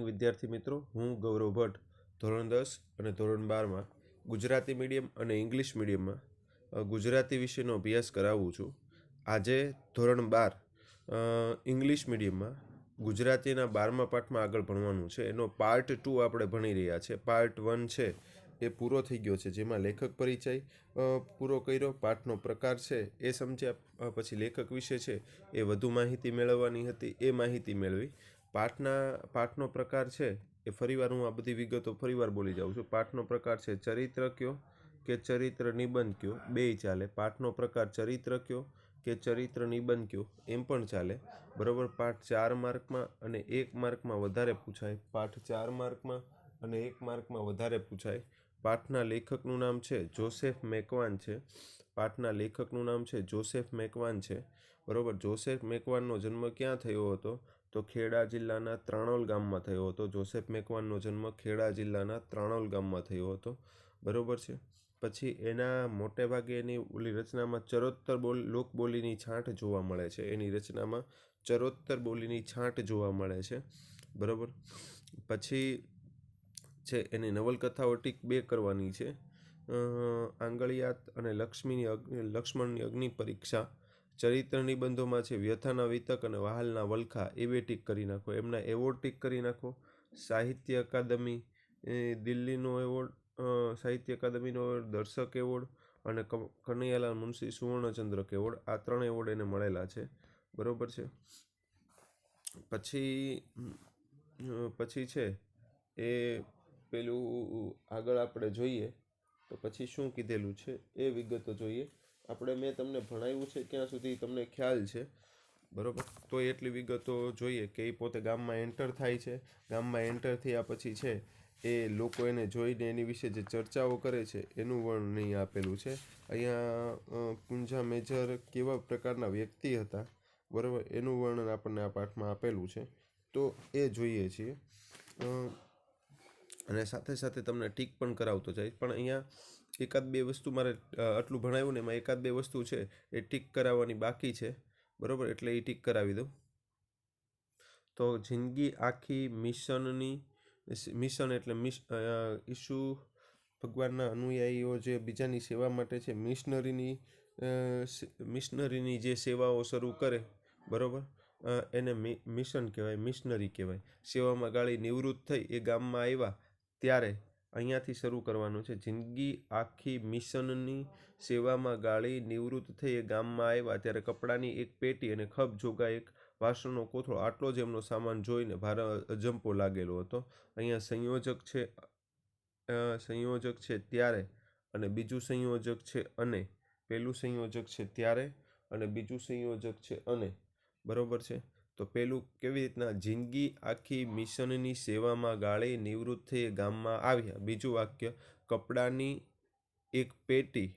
વિદ્યાર્થી મિત્રો, હું ગૌરવ ભટ્ટ, ધોરણ દસ અને ધોરણ બારમાં ગુજરાતી મીડિયમ અને ઇંગ્લિશ મીડિયમમાં ગુજરાતી વિષયનો અભ્યાસ કરાવું છું. આજે ધોરણ બાર ઇંગ્લિશ મીડિયમમાં ગુજરાતીના બારમા પાઠમાં આગળ ભણવાનું છે. એનો પાર્ટ ટુ આપણે ભણી રહ્યા છે. પાર્ટ વન છે, એ પૂરો થઈ ગયો છે, જેમાં લેખક પરિચય પૂરો કર્યો, પાઠનો પ્રકાર છે, એ સમજ્યા પછી લેખક વિશે છે, એ વધુ માહિતી મેળવવાની હતી, એ માહિતી મેળવી. પાઠના, પાઠનો પ્રકાર છે એ ફરીવાર હું આ બધી વિગતો ફરીવાર બોલી જાઉં છું. પાઠનો પ્રકાર છે ચરિત્ર કયો કે ચરિત્ર નિબંધ કયો? બેય ચાલે. પાઠનો પ્રકાર ચરિત્ર કયો કે ચરિત્ર નિબંધ કયો? એમ પણ ચાલે. બરાબર? પાઠ ચાર માર્કમાં અને એક માર્કમાં વધારે પૂછાય. પાઠ ચાર માર્કમાં અને એક માર્કમાં વધારે પૂછાય. પાઠના લેખકનું નામ છે જોસેફ મેકવાન છે. પાઠના લેખકનું નામ છે જોસેફ મેકવાન છે. બરાબર? જોસેફ મેકવાનનો જન્મ ક્યાં થયો હતો? તો ખેડા જિલ્લાના ત્રાણોલ ગામમાં થયો હતો. જોસેફ મેકવાનનો જન્મ ખેડા જિલ્લાના ત્રાણોલ ગામમાં થયો હતો. બરોબર છે? પછી એના મોટે ભાગે એની ઓલી રચનામાં ચરોત્તર બોલ, લોકબોલીની છાંટ જોવા મળે છે. એની રચનામાં ચરોત્તર બોલીની છાંટ જોવા મળે છે. બરાબર? પછી છે એની નવલકથાઓ ટીક બે કરવાની છે. આંગળિયાત અને લક્ષ્મીની અગ્નિ લક્ષ્મણની અગ્નિ પરીક્ષા ચરિત્ર નિબંધોમાં છે, વ્યથાના વિતક અને વહાલના વલખા, એ બે ટીક કરી નાખો. એમના એવોર્ડ ટીક કરી નાખો. સાહિત્ય અકાદમી, એ દિલ્હીનો એવોર્ડ સાહિત્ય અકાદમીનો એવોર્ડ, દર્શક એવોર્ડ અને કનૈયાલાલ મુનશી સુવર્ણચંદ્રક એવોર્ડ, આ ત્રણ એવોર્ડ એને મળેલા છે. બરોબર છે? પછી પછી છે, એ પેલું આગળ આપણે જોઈએ, તો પછી શું કીધેલું છે, એ વિગતો જોઈએ. આપણે મેં તમને ભણાવ્યું છે ક્યાં સુધી તમને ખ્યાલ છે, બરાબર? તો એટલી વિગતો જોઈએ કે એ પોતે ગામમાં એન્ટર થાય છે. ગામમાં એન્ટર થયા પછી છે એ લોકો એને જોઈને એની વિશે જે ચર્ચાઓ કરે છે એનું વર્ણન અહીં આપેલું છે. અહીંયા પૂંજા મેજર કેવા પ્રકારના વ્યક્તિ હતા, બરાબર? એનું વર્ણન આપણને આ પાઠમાં આપેલું છે. તો એ જોઈએ છીએ. અને સાથે સાથે તમને ટીક પણ કરાવતો જાય. પણ અહીંયા એકાદ બે વસ્તુ મારે આટલું ભણાવ્યું ને એમાં એકાદ બે વસ્તુ છે, એ ટીક કરાવવાની બાકી છે. બરોબર? એટલે એ ટીક કરાવી દઉં. તો જિંદગી આખી મિશનની મિશન એટલે મિશ ઈશુ ભગવાનના અનુયાયીઓ જે બીજાની સેવા માટે છે, મિશનરીની મિશનરીની જે સેવાઓ શરૂ કરે, બરાબર? એને મિશન કહેવાય, મિશનરી કહેવાય. સેવામાં ગાળી નિવૃત્ત થઈ એ ગામમાં આવ્યા, ત્યારે અહીંયાથી શરૂ કરવાનું છે. જિંદગી આખી મિશનની સેવામાં ગાળી નિવૃત્ત થઈ એ ગામમાં આવ્યા. ત્યારે કપડાની એક પેટી અને ખપ જોગા એક વાસણનો કોથળો આટલો જ એમનો સામાન જોઈને ભારે અજંપો લાગેલો હતો. અહીંયા સંયોજક છે સંયોજક છે ત્યારે અને બીજું સંયોજક છે અને પહેલું સંયોજક છે ત્યારે અને બીજું સંયોજક છે અને. બરાબર છે? તો પેલું કેવી રીતના જિંદગી આખી મિશનની સેવામાં ગાળી નિવૃત્ત થઈ ગામમાં આવ્યા. બીજું વાક્ય, કપડાની એક પેટી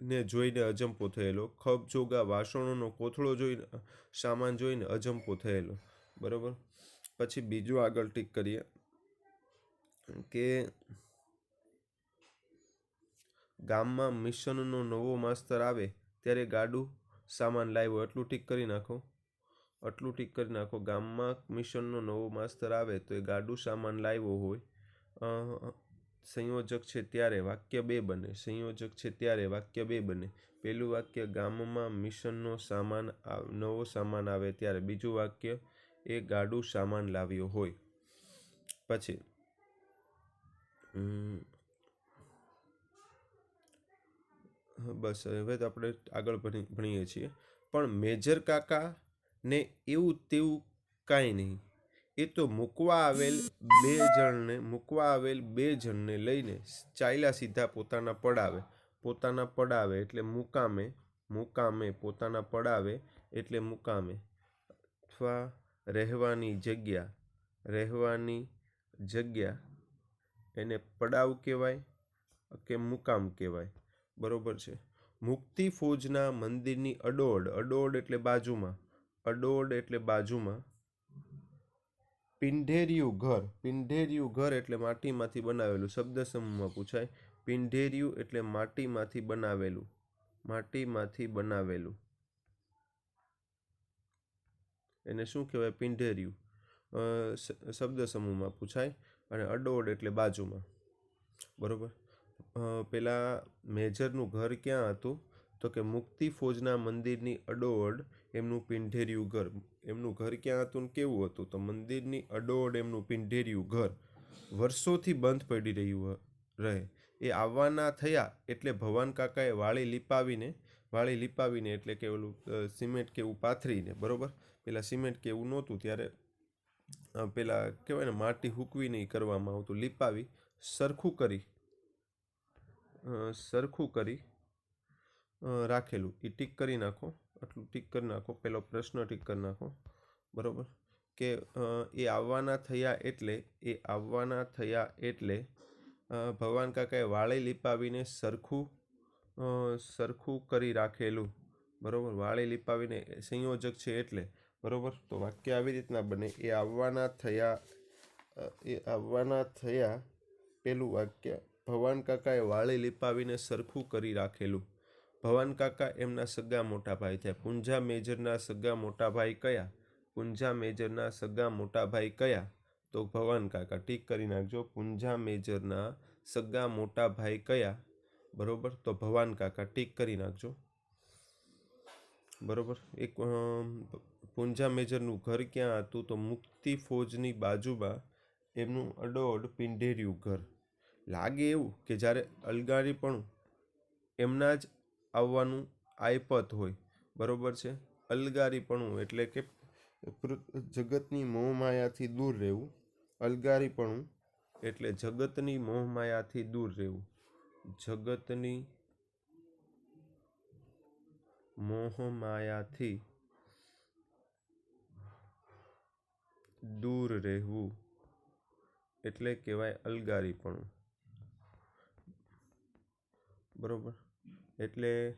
ને જોઈને અજંપો થયેલો. ખપ જોગા વાસણોનો કોથળો જોઈને, સામાન જોઈને અજંપો થયેલો. બરાબર? પછી બીજું આગળ ટીક કરીએ કે ગામમાં મિશનનો નવો માસ્તર આવે ત્યારે ગાડું સામાન લાવ્યો, એટલું ટીક કરી નાખો. આટલું ટીક કરી નાખો. ગામમાં મિશનનો નવો માસ્તર આવે તો એ ગાડું સામાન લાવ્યો હોય. સંયોજક છે ત્યારે વાક્ય બે બને. સંયોજક છે ત્યારે વાક્ય બે બને. પહેલું વાક્ય, ગામમાં મિશનનો સામાન નવો સામાન આવે ત્યારે બીજું વાક્ય, એ ગાડું સામાન લાવ્યો હોય. પછી હમ, હા, બસ, હવે તો આપણે આગળ ભણી, ભણીએ છીએ. પણ મેજર કાકા ને એવું તેવું કાંઈ નહીં. એ તો મૂકવા આવેલ બે જણને, મૂકવા આવેલ બે જણને લઈને ચાલ્યા સીધા પોતાના પડાવે. પોતાના પડાવે એટલે મુકામે મુકામે પોતાના પડાવે એટલે મુકામે. અથવા રહેવાની જગ્યા રહેવાની જગ્યા એને પડાવ કહેવાય કે મુકામ કહેવાય. બરોબર છે. મુક્તિ ફોજના મંદિરની અડોડ અડોડ એટલે બાજુમાં, અડોડ એટલે બાજુમાં, પિંઢેરિયું ઘર પિંઢેરિયું ઘર એટલે માટીમાંથી બનાવેલું, શબ્દ સમૂહમાં પૂછાય, પિંઢેરિયું એટલે માટીમાંથી બનાવેલું માટીમાંથી બનાવેલું. એને શું કહેવાય? પિંઢેરિયું. શબ્દ સમૂહમાં પૂછાય, અને અડોડ એટલે બાજુમાં. બરોબર? પેલા મેજરનું ઘર ક્યાં હતું? તો કે મુક્તિ ફોજના મંદિરની અડોઅડ એમનું પિંઢેરિયું ઘર. એમનું ઘર ક્યાં હતું ને કેવું હતું? તો મંદિરની અડોઅડ એમનું પિંઢેરિયું ઘર. વર્ષોથી બંધ પડી રહ્યું રહે. એ આવવાના થયા એટલે ભવાન કાકાએ વાળી લીપાવીને વાળી લીપાવીને એટલે કે ઓલું સિમેન્ટ કે એવું પાથરીને, બરોબર? પેલા સિમેન્ટ કે એવું નહોતું, ત્યારે પેલા કહેવાય ને માટી હૂકવીને એ કરવામાં આવતું, લીપાવી, સરખું કરી. સરખું કરી રાખેલું. એ ટીક કરી નાખો. આટલું ટીક કરી નાખો. પહેલો પ્રશ્ન ટીક કરી નાખો. બરાબર? કે એ આવવાના થયા એટલે, એ આવવાના થયા એટલે ભગવાન કાકાએ વાળી લીપાવીને સરખું સરખું કરી રાખેલું. બરાબર? વાળી લીપાવીને સંયોજક છે એટલે. બરાબર? તો વાક્ય આવી રીતના બને. એ આવવાના થયા એ આવવાના થયા, પેલું વાક્ય ભવાન કાકાએ વાળી લીપાવીને સરખું કરી રાખેલું. ભવાન કાકા એમના સગા મોટા ભાઈ થયા. પુંજા મેજરના સગા મોટા ભાઈ કયા? પુંજા મેજરના સગા મોટા ભાઈ કયા? તો ભવાન કાકા, ટીક કરી નાખજો. પુંજા મેજરના સગા મોટા ભાઈ કયા? બરોબર? તો ભવાન કાકા, ટીક કરી નાખજો. બરોબર? એક પૂંજા મેજરનું ઘર ક્યાં હતું? તો મુક્તિ ફોજની બાજુમાં એમનું અડોઅડ પિંઢેર્યું ઘર. લાગે એવું કે જ્યારે અલગારીપણું એમના જ આવવાનું આયપત હોય, બરોબર છે? અલગારીપણું એટલે કે જગતની મોહમાયાથી દૂર રહેવું. અલગારીપણું એટલે જગતની મોહમાયાથી દૂર રહેવું. જગતની મોહમાયાથી દૂર રહેવું, એટલે કહેવાય અલગારીપણું બરોબર? એટલે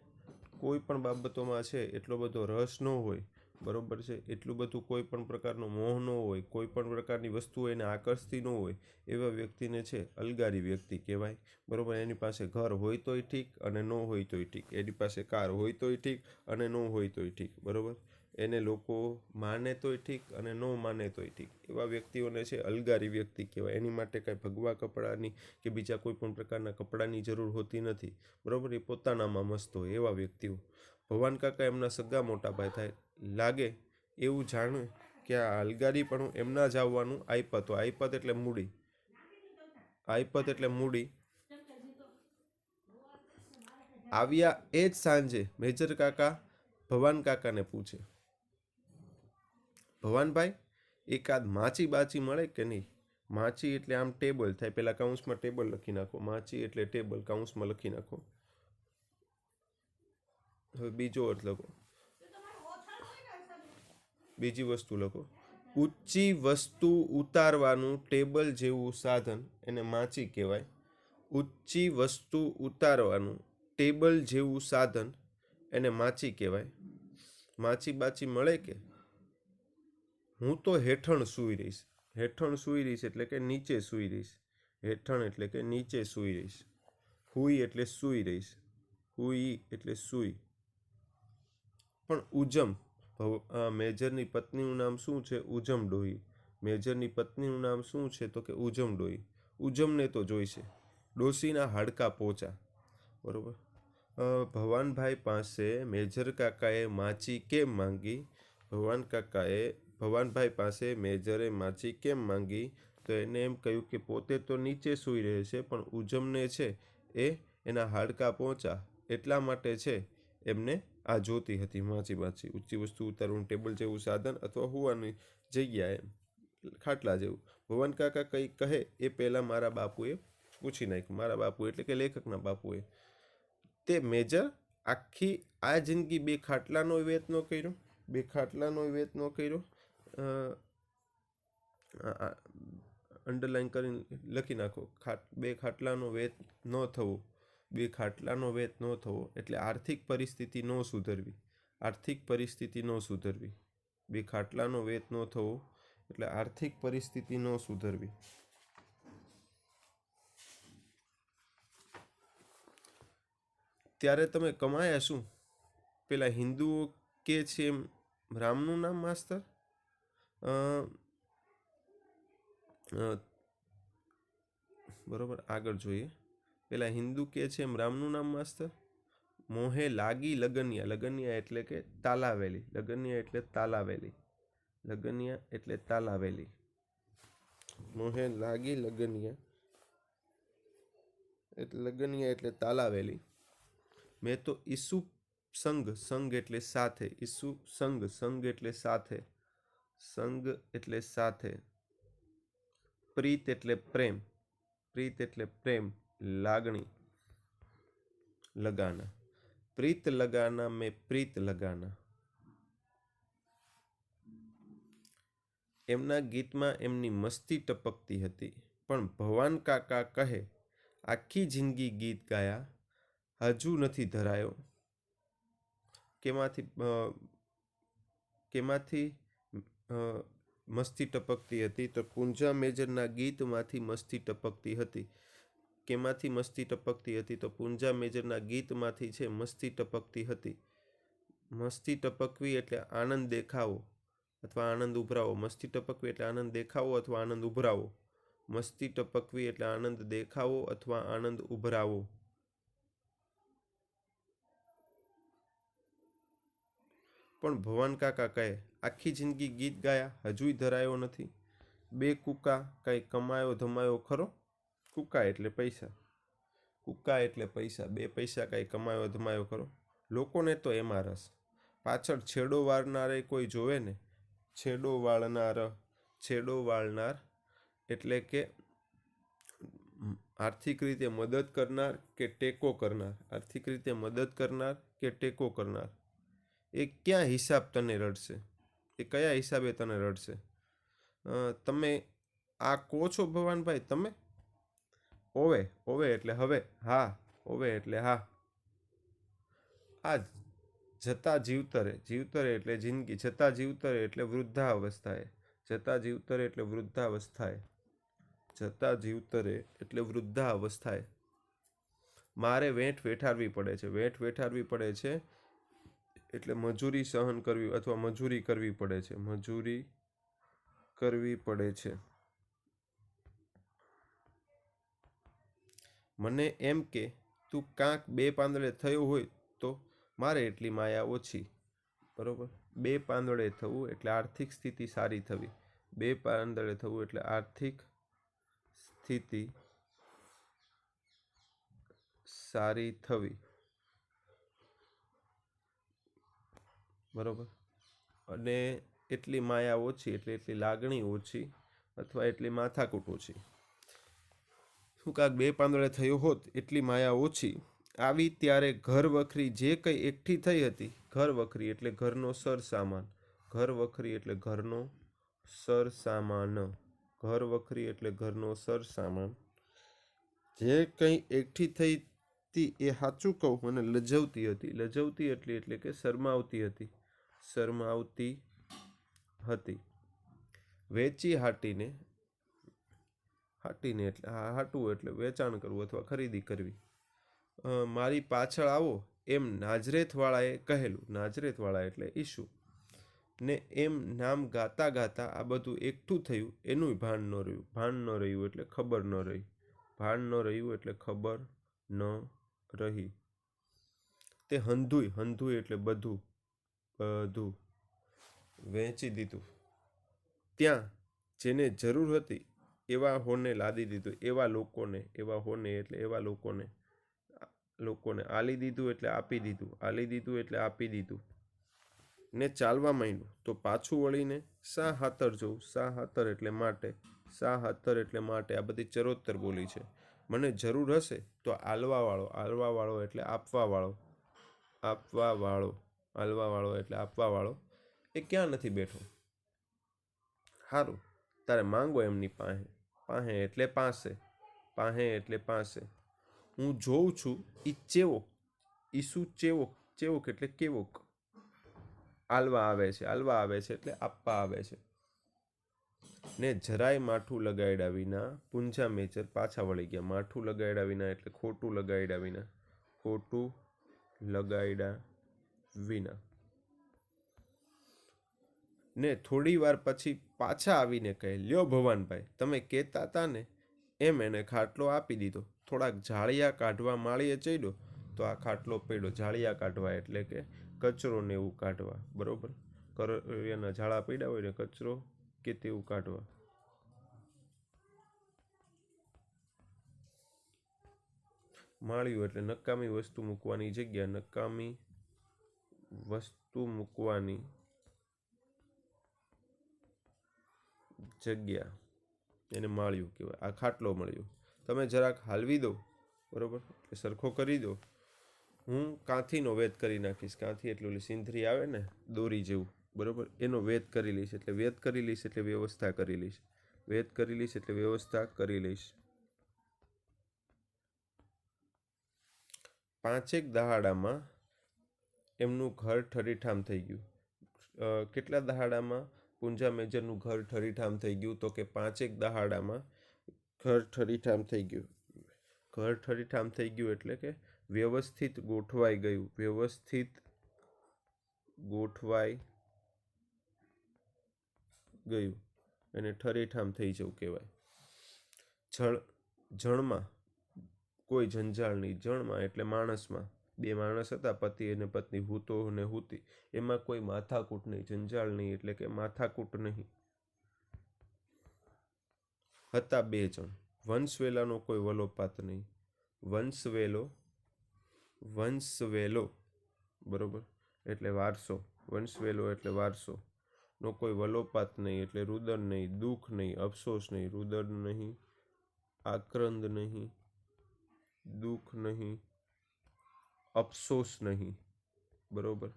કોઈ પણ બાબતોમાં છે, એટલો બધો રસ ન હોય, બરાબર છે? એટલું બધું કોઈ પણ પ્રકારનો મોહ ન હોય, કોઈ પણ પ્રકારની વસ્તુ એને આકર્ષતી ન હોય, એવા વ્યક્તિને છે, અલગારી વ્યક્તિ કહેવાય. બરાબર? એની પાસે ઘર હોય તોય ઠીક અને ન હોય તોય ઠીક. એની પાસે કાર હોય તોય ઠીક અને ન હોય તોય ઠીક. બરોબર? એને લોકો માને તોય ઠીક અને ન માને તોય ઠીક. એવા વ્યક્તિઓને છે, અલગારી વ્યક્તિ કહેવાય. એની માટે કાંઈ ભગવા કપડાની કે બીજા કોઈ પણ પ્રકારના કપડાની જરૂર હોતી નથી. બરાબર? એ પોતાનામાં મસ્ત હોય એવા વ્યક્તિઓ. ભવાન કાકા એમના સગા મોટા ભાઈ થાય. લાગે એવું જાણે કે આ અલગારી પણ એમના જ આવવાનું. આઈપત હોય. આઈપત એટલે મૂડી. આઈપત એટલે મૂડી. આવ્યા એ જ સાંજે મેજર કાકા ભવાન કાકાને પૂછે. ભવાનભાઈ, એકાદ માચી બાચી મળે કે નહીં? માચી એટલે આમ ટેબલ થાય. પેલા કાઉન્સમાં ટેબલ લખી નાખો. માચી એટલે ટેબલ કાઉન્સમાં લખી નાખો. હવે બીજો અર્થ લખો. બીજી વસ્તુ લખો. ઊંચી વસ્તુ ઉતારવાનું ટેબલ જેવું સાધન એને માચી કહેવાય. ઊંચી વસ્તુ ઉતારવાનું ટેબલ જેવું સાધન એને માચી કહેવાય. માચી બાચી મળે કે? હું તો હેઠણ સૂઈ રહીશ. હેઠણ સૂઈ રહીશ એટલે કે નીચે સૂઈ રહીશ. હેઠણ એટલે કે નીચે સૂઈ રહીશ. હુઈ એટલે સૂઈ રહીશ. હુઈ એટલે સૂઈ. પણ ઉજમ આ મેજરની પત્નીનું નામ શું છે? ઉજમ ડોહી. મેજરની પત્નીનું નામ શું છે? તો કે ઉજમ ડોહી. ઉજમને તો જોઈશે. ડોશીના હાડકા પોચા. બરાબર? ભવાનભાઈ પાસે મેજર કાકાએ માચી કેમ માંગી? ભવાન કાકાએ ભવાનભાઈ પાસે મેજરે માચી કેમ માંગી? તો એને એમ કહ્યું કે, પોતે તો નીચે સૂઈ રહે છે પણ ઉજમને છે એ એના હાડકા પહોંચા, એટલા માટે છે. એમને આ જોતી હતી માચી માચી, ઊંચી વસ્તુ ઉતારવાનું ટેબલ જેવું સાધન અથવા હોવાની જગ્યાએ ખાટલા જેવું. ભવન કાકા કંઈ કહે એ પહેલાં મારા બાપુએ પૂછી નાખ્યું. મારા બાપુ એટલે કે લેખકના બાપુએ. તે મેજર આખી આ જિંદગી બે ખાટલાનો વેતનો કર્યો, બે ખાટલાનો વેત ન કર્યો. અંડરલાઈન કરીને લખી નાખો. ખાટ, બે ખાટલાનો વેત ન થવો. બે ખાટલાનો વેત ન થવો એટલે આર્થિક પરિસ્થિતિ ન સુધરવી. આર્થિક પરિસ્થિતિ ન સુધરવી. બે ખાટલાનો વેત ન થવો એટલે આર્થિક પરિસ્થિતિ ન સુધરવી. ત્યારે તમે કમાયા શું? પેલા હિન્દુઓ કે છે એમ? રામનું નામ માસ્તર? બરોબર, આગળ જોઈએ. પેલા હિન્દુ કે છે એમ, રામનું નામ માસ્તર? મોહે લાગી લગનિયા. લગનિયા એટલે કે તાલાવેલી. લગનિયા એટલે તાલાવેલી. લગનિયા એટલે તાલાવેલી. મોહે લાગી લગનિયા. એટલે લગનિયા એટલે તાલાવેલી. મેં તો ઈસુ સંઘ સંઘ એટલે સાથે. ઈસુ સંઘ સંઘ એટલે સાથે. સંગ એટલે સાથે. પ્રીત એટલે પ્રેમ. પ્રીત એટલે પ્રેમ, લાગણી, લગાના. પ્રીત લગાના મેં પ્રીત લગાના. એમના ગીતમાં એમની મસ્તી ટપકતી હતી, પણ ભવાન કાકા કહે, આખી જિંદગી ગીત ગાયા, હજુ નથી ધરાયો. કેમાંથી કેમાંથી મસ્તી ટપકતી હતી તો પૂંજા મેજરના ગીતમાંથી મસ્તી ટપકતી હતી. કેમાંથી મસ્તી ટપકતી હતી તો પૂંજા મેજરના ગીતમાંથી છે મસ્તી ટપકતી હતી. મસ્તી ટપકવી એટલે આનંદ દેખાવો અથવા આનંદ ઉભરાવો. મસ્તી ટપકવી એટલે આનંદ દેખાવો અથવા આનંદ ઉભરાવો. મસ્તી ટપકવી એટલે આનંદ દેખાવો અથવા આનંદ ઉભરાવો. પણ ભવાન કાકા કહે આખી જિંદગી ગીત ગાયા, હજુય ધરાયો નથી. બે કૂકા કાંઈ કમાયો, ધમાયો ખરો? કૂકા એટલે પૈસા. કૂકા એટલે પૈસા. બે પૈસા કાંઈ કમાયો, ધમાયો ખરો? લોકોને તો એમાં રસ. પાછળ છેડો વાળનારે કોઈ જોવે ને? છેડો વાળનાર છેડો વાળનાર એટલે કે આર્થિક રીતે મદદ કરનાર કે ટેકો કરનાર? આર્થિક રીતે મદદ કરનાર કે ટેકો કરનાર? એ ક્યાં હિસાબ તને રડશે? એ કયા હિસાબે તને રડશે? તમે આ કહો છો ભવાનભાઈ તમે? ઓવે ઓવે એટલે હવે, હા, ઓવે એટલે હા. આ જતા જીવતરે જીવતરે એટલે જિંદગી, જતા જીવતરે એટલે વૃદ્ધાવસ્થાએ, જતા જીવતરે એટલે વૃદ્ધાવસ્થાએ, જતા જીવતરે એટલે વૃદ્ધાવસ્થાએ. મારે વેઠ વેઠારવી પડે છે, વેઠ વેઠારવી પડે છે એટલે મજૂરી સહન કરવી અથવા મજૂરી કરવી પડે છે. મજૂરી કરવી પડે છે. મને એમ કે, તું કાંક બે પાંદડે થયો હોય તો મારે એટલી માયા ઓછી. બરાબર? બે પાંદડે થવું એટલે આર્થિક સ્થિતિ સારી થવી. બે પાંદડે થવું એટલે આર્થિક સ્થિતિ સારી થવી. બરોબર? અને એટલી માયા ઓછી, એટલે એટલી લાગણી ઓછી અથવા એટલી માથાકૂટ ઓછી. શું કાંક બે પાંદડે થયો હોત, એટલી માયા ઓછી. આવી ત્યારે ઘર વખરી જે કંઈ એકઠી થઈ હતી, ઘર વખરી એટલે ઘરનો સર સામાન ઘર વખરી એટલે ઘરનો સર સામાન ઘર વખરી એટલે ઘરનો સર સામાન જે કંઈ એકઠી થઈ હતી એ સાચું કહું, મને લજવતી હતી. લજવતી એટલી એટલે કે શરમાવતી હતી. શરમાવતી હતી. વેચી હાટીને હાટીને એટલે હાટવું એટલે વેચાણ કરવું અથવા ખરીદી કરવી. મારી પાછળ આવો, એમ નાજરેથવાળાએ કહેલું. નાજરેથવાળા એટલે ઈશુ ને એમ નામ ગાતા ગાતા આ બધું એકઠું થયું. એનું ભાન ન રહ્યું. ભાન ન રહ્યું એટલે ખબર ન રહી. ભાન ન રહ્યું એટલે ખબર ન રહી. તે હંધુય હંધુય એટલે બધું બધું વહેંચી દીધું. ત્યાં જેને જરૂર હતી એવા હોને લાદી દીધું, એવા લોકોને, એવા હોને એટલે એવા લોકોને લોકોને આલી દીધું એટલે આપી દીધું, આલી દીધું એટલે આપી દીધું. ને ચાલવા માંડ્યું. તો પાછું વળીને સા હાથર જોઉં? સા હાથર એટલે માટે? સા હાથર એટલે માટે? આ બધી ચરોતર બોલી છે. મને જરૂર હશે તો આલવાવાળો આલવાવાળો એટલે આપવાવાળો. આપવાવાળો. આલવાવાળો એટલે આપવાવાળો, એ ક્યાં નથી બેઠો? સારું તારે માંગો એમની પાસે. પાસે એટલે પાસે પાસે એટલે પાસે. હું જોઉં છું એ ચેવોક ઈસુ ચેવોક ચેવોક એટલે કેવોક આલવા આવે છે આલવા આવે છે એટલે આપવા આવે છે. ને જરાય માઠું લગાડ્યા વિના પૂંજા મેચર પાછા વળી ગયા. માઠું લગાડ્યા વિના એટલે ખોટું લગાડ્યા વિના. ખોટું લગાડ્યા વિના. ને થોડી વાર પછી પાછા આવીને કહે, લ્યો ભવાનભાઈ, તમે કહેતા હતા ને એમ એને ખાટલો આપી દીધો. થોડાક જાળિયા કાઢવા માળીએ ચડ્યો, તો આ ખાટલો પડ્યો. જાળિયા કાઢવા એટલે કે કચરો ને એવું કાઢવા. બરોબર? કરરિયાના ઝાડા પડ્યા હોય ને કચરો કે તેવું કાઢવા. માળ્યું એટલે નકામી વસ્તુ મૂકવાની જગ્યા. નકામી વસ્તુ મૂકવાની જગ્યા એને માળ્યું કહેવાય. આ ખાટલો મળ્યો. તમે જરાક હાલવી દો, બરાબર? એટલે સરખો કરી દો. હું કાંથીનો વેદ કરી નાખીશ. કાંથી એટલે સિંધરી આવે ને, દોરી જેવું, બરાબર? એનો વેદ કરી લઈશ એટલે વેદ કરી લઈશ એટલે વ્યવસ્થા કરી લઈશ. વેદ કરી લઈશ એટલે વ્યવસ્થા કરી લઈશ. પાંચેક દહાડામાં એમનું ઘર ઠરીઠામ થઈ ગયું. કેટલા દહાડામાં પૂંજા મેજરનું ઘર ઠરીઠામ થઈ ગયું તો કે પાંચેક દહાડામાં ઘર ઠરીઠામ થઈ ગયું? ઘર ઠરીઠામ થઈ ગયું એટલે કે વ્યવસ્થિત ગોઠવાઈ ગયું. વ્યવસ્થિત ગોઠવાઈ ગયું. એને ઠરીઠામ થઈ જવું કહેવાય. જળ, જળમાં કોઈ જંજાળ નહીં જળમાં એટલે માણસમાં બે માણસ હતા, પતિ અને પત્ની હૂતો અને હૂતી. એમાં કોઈ માથાકૂટ નહીં, જંજાળ નહીં, એટલે કે માથાકૂટ નહીં. હતા બે જણ. વંશવેલાનો કોઈ વલોપાત નહીં. વંશવેલો વંશવેલો, બરોબર? એટલે વારસો. વંશવેલો એટલે વારસો. નો કોઈ વલોપાત નહીં, એટલે રુદન નહીં, દુઃખ નહીં, અફસોસ નહીં, રુદન નહીં, આક્રંદ નહીં, દુઃખ નહીં. અફસોસ નહીં. બરોબર?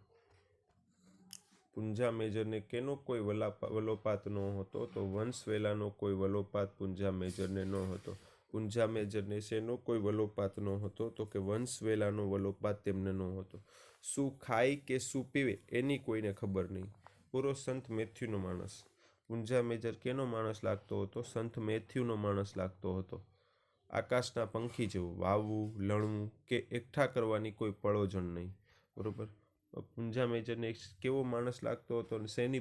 પુંજા મેજરને કેનો કોઈ વલાપા, વલોપાત ન હતો તો વંશવેલાનો કોઈ વલોપાત પુંજા મેજરને ન હતો. પુંજા મેજરને શેનો કોઈ વલોપાત ન હતો તો કે વંશવેલાનો વલોપાત તેમને ન હતો. શું ખાય કે શું પીવે એની કોઈને ખબર નહીં. પૂરો સંત મેથ્યુનો માણસ. પુંજા મેજર કેનો માણસ લાગતો હતો? સંત મેથ્યુનો માણસ લાગતો હતો. આકાશના પંખી જેવું વાવવું, લણવું કે એકઠા કરવાની કોઈ પળોજણ નહીં. બરોબર? પુંજા મેજરને એક કેવો માણસ લાગતો હતો અને શેની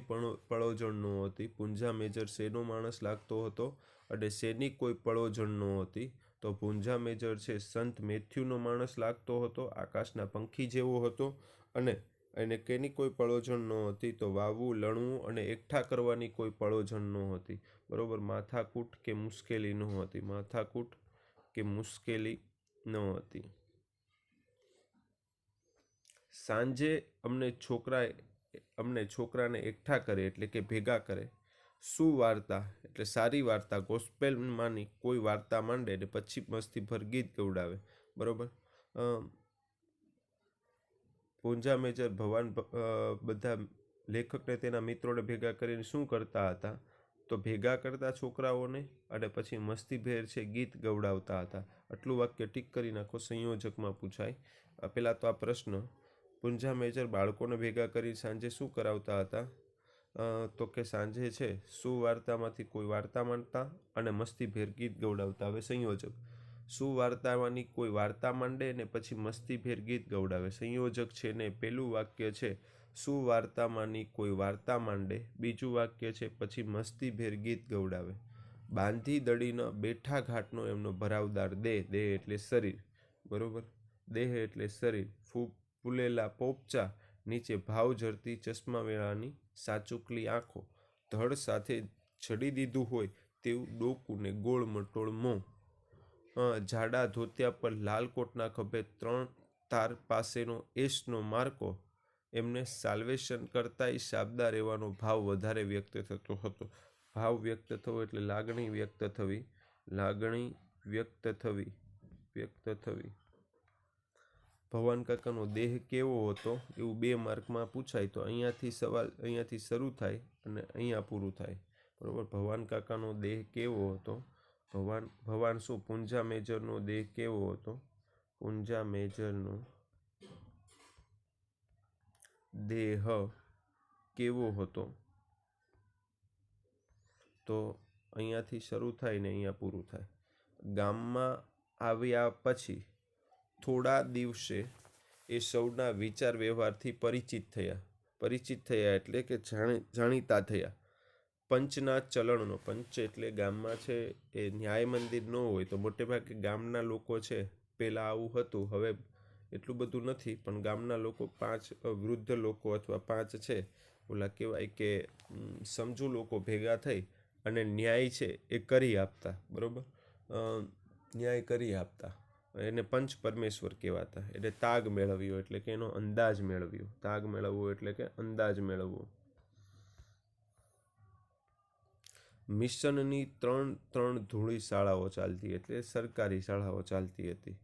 પળોજણ ન હતી? પુંજા મેજર શેનો માણસ લાગતો હતો અને શેની કોઈ પળોજણ ન હતી? તો પુંજા મેજર છે સંત મેથ્યુનો માણસ લાગતો હતો, આકાશના પંખી જેવો હતો અને એને કેની કોઈ પળોજણ ન હતી? તો વાવવું, લણવું અને એકઠા કરવાની કોઈ પળોજણ ન હતી. બરાબર? માથાકૂટ કે મુશ્કેલી ન હતી. માથાકૂટ કે મુશ્કેલી ન હતી સાંજે અમને છોકરાએ, અમને છોકરાને એકઠા કરે એટલે કે ભેગા કરે. શું વાર્તા? એટલે સારી વાર્તા. ગોસ્પેલમાંની કોઈ વાર્તા માંડે ને પછી મસ્તીભર ગીત ગવડાવે. બરોબર? પૂંજા મેજર ભવાન બધા લેખકને તેના મિત્રોને ભેગા કરીને શું કરતા હતા? તો ભેગા કરતા છોકરાઓને અને પછી મસ્તીભેર છે ગીત ગવડાવતા હતા. આટલું વાક્ય ટીક કરી નાખો, સંયોજકમાં પૂછાય. પહેલાં તો આ પ્રશ્ન, પુંજા મેજર બાળકોને ભેગા કરી સાંજે શું કરાવતા હતા? તો કે સાંજે છે સુવાર્તામાંથી કોઈ વાર્તા માંડતા અને મસ્તીભેર ગીત ગવડાવતા? હવે સંયોજક સુવાર્તામાંની કોઈ વાર્તા માંડે ને પછી મસ્તીભેર ગીત ગવડાવે? સંયોજક છે ને, પેલું વાક્ય છે શું વાર્તામાંની કોઈ વાર્તા માંડે? બીજું વાક્ય છે, પછી મસ્તીભેર ગીત ગવડાવે. બાંધી દડીનો બેઠા ઘાટનો એમનો ભરાવદાર દેહ. દેહ એટલે શરીર. બરોબર? દેહ એટલે શરીર. ફૂ, ફૂલેલા પોપચા નીચે ભાવ ઝરતી ચશ્મા વેળાની સાચુકલી આંખો. ધડ સાથે છડી દીધું હોય તેવું ડોકું ને ગોળ મટોળ મોં. જાડા ધોતિયા પર લાલ કોટના ખભે ત્રણ તાર પાસેનો એશનો માર્કો. એમને સાલ્વેશન કરતાંય શાબદા રહેવાનો ભાવ વધારે વ્યક્ત થતો હતો. ભાવ વ્યક્ત થવો એટલે લાગણી વ્યક્ત થવી. લાગણી વ્યક્ત થવી. વ્યક્ત થવી. ભવાન કાકાનો દેહ કેવો હતો એવું બે માર્કમાં પૂછાય તો અહીંયાથી સવાલ, અહીંયાથી શરૂ થાય અને અહીંયા પૂરું થાય. બરાબર? ભવાન કાકાનો દેહ કેવો હતો? ભવાન ભવાન શું? પુંજા મેજરનો દેહ કેવો હતો? પુંજા મેજરનો દેહ કેવો હતો? તો અહીંયાથી શરૂ થાય ને અહીંયા પૂરું થાય. ગામમાં આવ્યા પછી થોડા દિવસે એ સૌના વિચાર વ્યવહારથી પરિચિત થયા. પરિચિત થયા એટલે કે જાણી, જાણીતા થયા. પંચના ચલણનો, પંચ એટલે ગામમાં છે એ ન્યાય મંદિર ન હોય તો મોટેભાગે ગામના લોકો છે, પહેલાં આવું હતું, હવે એટલું બધું નથી, પણ ગામના લોકો પાંચ વૃદ્ધ લોકો અથવા પાંચ છે, ઓલા કહેવાય કે સમજુ લોકો ભેગા થઈ અને ન્યાય છે એ કરી આપતા, બરાબર? ન્યાય કરી આપતા. એને પંચ પરમેશ્વર કહેવાતા. એટલે તાગ મેળવ્યો એટલે કે એનો અંદાજ મેળવ્યો. તાગ મેળવવો એટલે કે અંદાજ મેળવવો. મિશનની ત્રણ ત્રણ ધૂળી શાળાઓ ચાલતી એટલે સરકારી શાળાઓ ચાલતી હતી.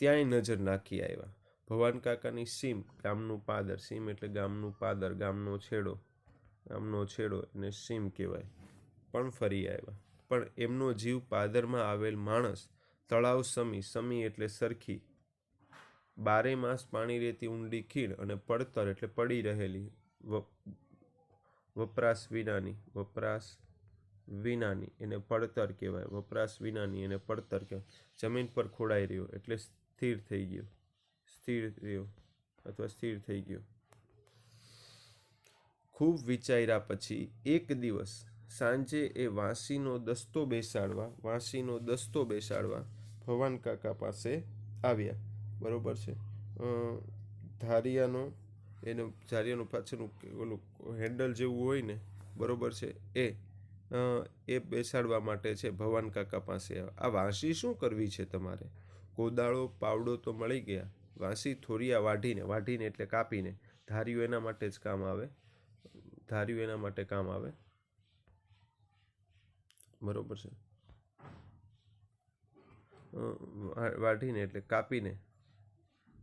ત્યાંય નજર નાખી આવ્યા. ભવાન કાકાની સીમ, ગામનું પાદર, સીમ એટલે ગામનું પાદર, ગામનો છેડો ગામનો છેડો એને સીમ કહેવાય. પણ ફરી આવ્યા. પણ એમનો જીવ પાદરમાં આવેલ માણસ, તળાવ સમી સમી એટલે સરખી. બારે માસ પાણી રહેતી ઊંડી ખીણ અને પડતર એટલે પડી રહેલી વપરાશ વિનાની વપરાશ વિનાની એને પડતર કહેવાય. વપરાશ વિનાની એને પડતર કહેવાય. જમીન પર ખોડાઈ રહ્યો એટલે સ્થિર થઈ ગયો. સ્થિર રહ્યો અથવા સ્થિર થઈ ગયો. ખૂબ વિચાર્યા પછી એક દિવસ સાંજે એ વાંસીનો દસ્તો બેસાડવા, વાંસીનો દસ્તો બેસાડવા ભવાન કાકા પાસે આવ્યા. બરોબર છે? ધારિયાનો, એનું, ધારિયાનું પાછળનું ઓલું હેન્ડલ જેવું હોય ને, બરોબર છે? એ એ બેસાડવા માટે છે ભવાન કાકા પાસે આ વાંસી શું કરવી છે તમારે? કોદાળો, પાવડો તો મળી ગયા. વાંસી થોરિયા વાઢીને વાઢીને એટલે કાપીને. ધાર્યું એના માટે જ કામ આવે. ધાર્યું એના માટે કામ આવે. બરોબર છે. વાઢીને એટલે કાપીને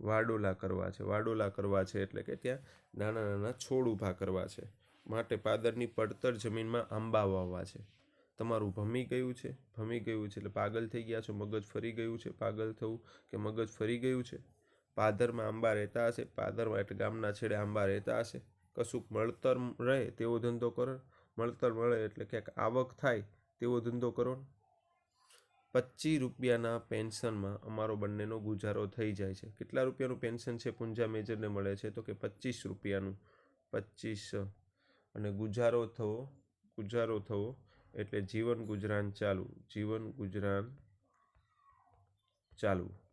વાડોલા કરવા છે. વાડોલા કરવા છે એટલે કે ત્યાં નાના નાના છોડ ઊભા કરવા છે. માટે પાદરની પડતર જમીનમાં આંબા વાવવા છે. તમારું ભમી ગયું છે? ભમી ગયું છે એટલે પાગલ થઈ ગયા છો? મગજ ફરી ગયું છે? પાગલ થવું કે મગજ ફરી ગયું છે? પાદરમાં આંબા રહેતા હશે? પાદરમાં એટલે ગામના છેડે આંબા રહેતા હશે? કશુંક મળતર રહે તેવો ધંધો કરો. મળતર મળે એટલે ક્યાંક આવક થાય તેવો ધંધો કરો પચીસ રૂપિયાના પેન્શનમાં અમારો બંનેનો ગુજારો થઈ જાય છે. કેટલા રૂપિયાનું પેન્શન છે? પુંજા મેજરને મળે છે તો કે પચીસ રૂપિયાનું. પચીસ અને ગુજારો થવો ગુજારો થવો એટલે જીવન ગુજરાન ચાલુ, જીવન ગુજરાન ચાલવું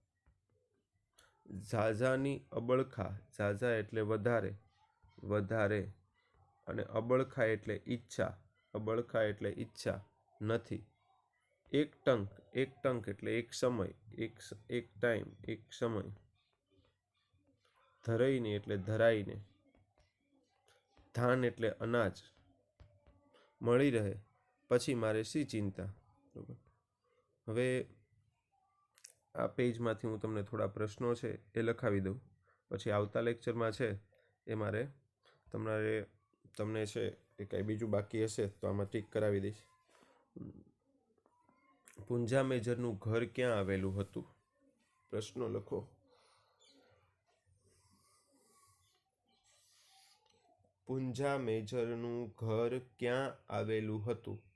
ઝાઝાની અબળખા, ઝાઝા એટલે વધારે વધારે. અને અબળખા એટલે ઈચ્છા, અબળખા એટલે ઈચ્છા, નથી. એક ટંક એક ટંક એટલે એક સમય, એક એક ટાઈમ, એક સમય. ધરાઈને એટલે ધરાઈને. ધાન એટલે અનાજ. મળી રહે. પછી મારે શી ચિંતા? બરાબર. હવે આ પેજમાંથી હું તમને થોડા પ્રશ્નો છે એ લખાવી દઉં. પછી આવતા લેક્ચરમાં છે એ મારે તમારે, તમને છે એ કાંઈ બીજું બાકી હશે તો આમાં ટીક કરાવી દઈશ. પુંજા મેજરનું ઘર ક્યાં આવેલું હતું? પ્રશ્નો લખો. પુંજા મેજરનું ઘર ક્યાં આવેલું હતું?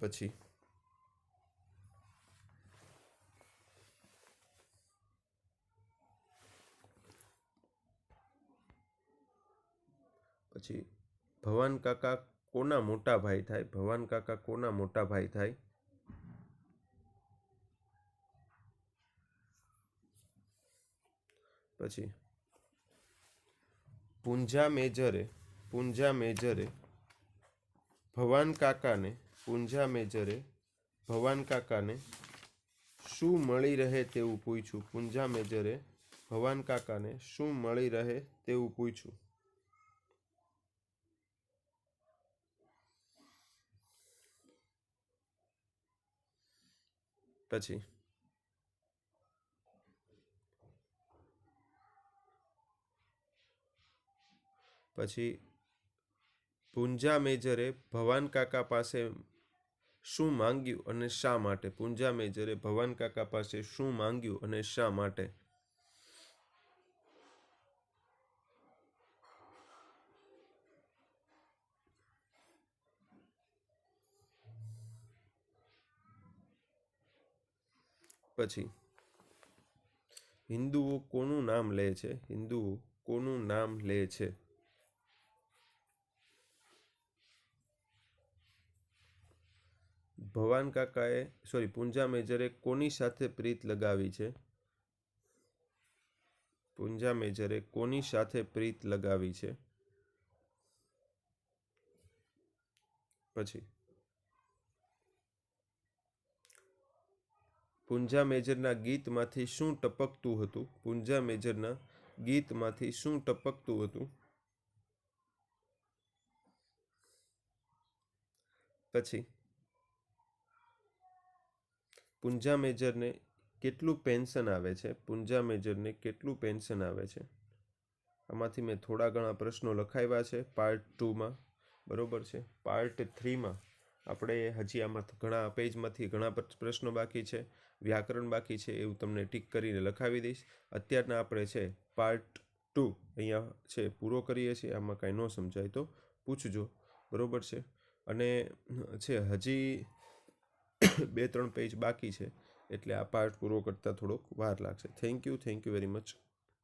પછી. પછી, ભવાન કાકા કોના મોટા ભાઈ થાય? ભવાન કાકા કોના મોટા ભાઈ થાય? પછી, પુંજા મેજરે પુંજા મેજરે ભવાન કાકાને પુંજા મેજરે, ભવાન કાકાને, શું મળી રહે તેવું પૂછ્યું પુંજા મેજરે, ભવાન કાકાને, શું મળી રહે તેવું પૂછ્યું પછી પછી પુંજા મેજરે ભવાન કાકા પાસે શું માંગ્યું અને શા માટે? પૂંજા મેજરે ભવાન કાકા પાસે શું માંગ્યું અને શા માટે? પછી, હિન્દુઓ કોનું નામ લે છે? હિન્દુઓ કોનું નામ લે છે? ભવાન કાકાએ સોરી પૂંજા મેજરે કોની સાથે પ્રીત લગાવી છે? પૂંજા મેજરે કોની સાથે પ્રીત લગાવી છે? પછી. પૂંજા મેજરના ગીતમાંથી શું ટપકતું હતું? પૂંજા મેજરના ગીતમાંથી શું ટપકતું હતું? પછી. પૂંજા મેજરને કેટલું પેન્શન આવે છે? પૂંજા મેજરને કેટલું પેન્શન આવે છે? આમાંથી મેં થોડા ઘણા પ્રશ્નો લખાવ્યા છે પાર્ટ ટુમાં બરોબર છે? પાર્ટ થ્રીમાં આપણે હજી આમાં ઘણા પેજમાંથી ઘણા પ્રશ્નો બાકી છે. વ્યાકરણ બાકી છે એવું તમને ટીક કરીને લખાવી દઈશ. અત્યારના આપણે છે પાર્ટ ટુ અહીંયા છે પૂરો કરીએ છીએ. આમાં કાંઈ ન સમજાય તો પૂછજો. બરોબર છે? અને છે હજી બે ત્રણ પેજ બાકી છે. એટલે આ પાર્ટ પૂરો કરતાં થોડોક વાર લાગશે. Thank you thank you very much